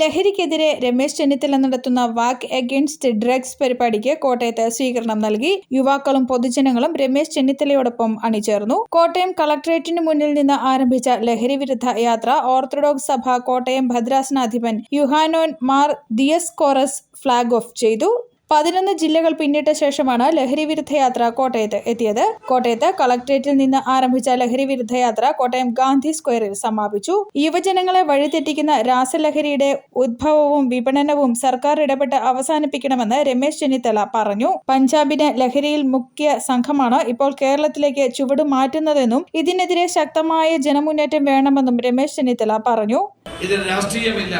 ലഹരിക്കെതിരെ രമേശ് ചെന്നിത്തല നടത്തുന്ന വാക്ക് against drugs പരിപാടിക്ക് കോട്ടയത്ത് സ്വീകരണം നൽകി. യുവാക്കളും പൊതുജനങ്ങളും രമേശ് ചെന്നിത്തലയോടൊപ്പം അണിചേർന്നു. കോട്ടയം കളക്ടറേറ്റിന് മുന്നിൽ നിന്ന് ആരംഭിച്ച ലഹരി വിരുദ്ധ യാത്ര ഓർത്തഡോക്സ് സഭ കോട്ടയം ഭദ്രാസനാധിപൻ Yuhanon Mar Dias chorus flag off ചെയ്തു. പതിനൊന്ന് ജില്ലകൾ പിന്നിട്ട ശേഷമാണ് ലഹരി വിരുദ്ധ യാത്ര കോട്ടയത്ത് എത്തിയത്. കോട്ടയത്ത് കളക്ട്രേറ്റിൽ നിന്ന് ആരംഭിച്ച ലഹരി വിരുദ്ധ യാത്ര കോട്ടയം ഗാന്ധി സ്ക്വയറിൽ സമാപിച്ചു. യുവജനങ്ങളെ വഴിതെറ്റിക്കുന്ന രാസലഹരിയുടെ ഉദ്ഭവവും വിപണനവും സർക്കാർ ഇടപെട്ട് അവസാനിപ്പിക്കണമെന്ന് രമേശ് ചെന്നിത്തല പറഞ്ഞു. പഞ്ചാബിന് ലഹരിയിൽ മുഖ്യ സംഘമാണ് ഇപ്പോൾ കേരളത്തിലേക്ക് ചുവട് മാറ്റുന്നതെന്നും ഇതിനെതിരെ ശക്തമായ ജനമുന്നേറ്റം വേണമെന്നും രമേശ് ചെന്നിത്തല പറഞ്ഞു. ഇതിന് രാഷ്ട്രീയമില്ല.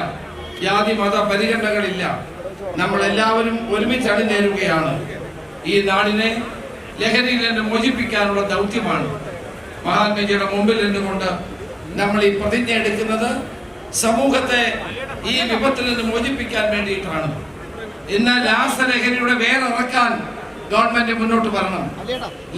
ജാതി മത പരിഗണനകളില്ല. നമ്മൾ എല്ലാവരും ഒരുമിച്ച് അണിനേരുകയാണ് ഈ നാടിനെ ലഹരിയിൽ നിന്ന് മോചിപ്പിക്കാനുള്ള ദൗത്യമാണ്. മഹാത്മജിയുടെ മുമ്പിൽ നിന്നുകൊണ്ട് നമ്മൾ ഈ പ്രതിജ്ഞ എടുക്കുന്നത് സമൂഹത്തെ ഈ വിപത്തിൽ നിന്ന് മോചിപ്പിക്കാൻ വേണ്ടിയിട്ടാണ്. എന്നാൽ രാസലഹരിയുടെ വേറിറക്കാൻ ഗവൺമെന്റ് മുന്നോട്ട് വരണം.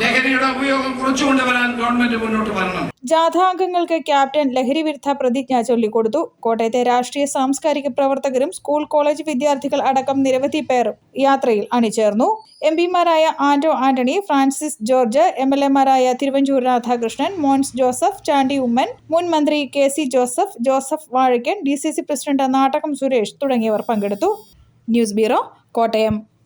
ലഹരിയുടെ ഉപയോഗം കുറച്ചുകൊണ്ടുവരാൻ ഗവൺമെന്റ് മുന്നോട്ട് വരണം. ജാഥാംഗങ്ങൾക്ക് ക്യാപ്റ്റൻ ലഹരി വിരുദ്ധ പ്രതിജ്ഞ ചൊല്ലിക്കൊടുത്തു. കോട്ടയത്തെ രാഷ്ട്രീയ സാംസ്കാരിക പ്രവർത്തകരും സ്കൂൾ കോളേജ് വിദ്യാർത്ഥികൾ അടക്കം നിരവധി പേർ യാത്രയിൽ അണിചേർന്നു. എം പിമാരായ ആന്റോ ആന്റണി ഫ്രാൻസിസ് ജോർജ് എം എൽ എമാരായ തിരുവഞ്ചൂർ രാധാകൃഷ്ണൻ മോൻസ് ജോസഫ് ചാണ്ടി ഉമ്മൻ മുൻ മന്ത്രി K C Joseph Joseph Vazhakkan D C C president Nattakom Suresh തുടങ്ങിയവർ പങ്കെടുത്തു. News bureau Kottayam.